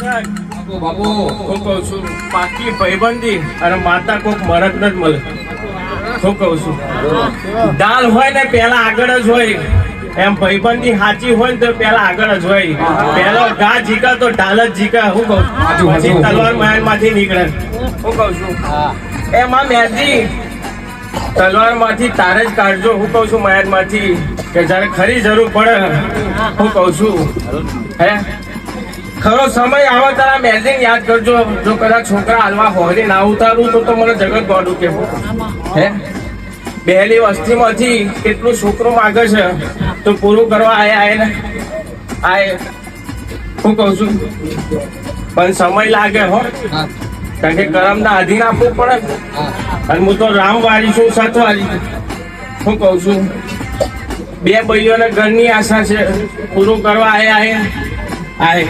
બાપુ હું કહું છું? પાકી ભાઈબંધી અને માતા કોક મરદ ન જ મળે. હું કહું છું? દાલ હોય ને પેલા આગળ જ હોય. એમ ભાઈબંધી સાચી હોય ને તો પેલા આગળ જ હોય. પેલો ઘા જીકા તો ઢાલ જ જીકા હું કહું પછી તલવાર માયનમાંથી નીકળે. હું કહું છું? એમાં મેજી તલવારમાંથી તારે જ કાઢજો. હું કહું છું મહેલમાંથી કે જયારે ખરી જરૂર પડે. હું કહું છું? હે? ખરો, સમય આવે, તારા બેન્ડિંગ યાદ કરજો. જો કદાચ છોકરા હાલવા હોરી ના ઉતારું, તો તો મને જગત ગોડું કે. હે? બેલી વસ્તીમાંથી કેટલું છોકરો માગે છે, તો પૂરું કરવા આયા, આય ને. આય. હું કહું છું, પણ સમય લાગે હો. કારણ કે કરમ ના અધીન આપવું પડે અને હું તો રામ વાળી છું, સતવાળી. હું કહું છું, બે ભાઈઓને ઘરની આશા છે, પૂરું કરવા આયા, આય. આય.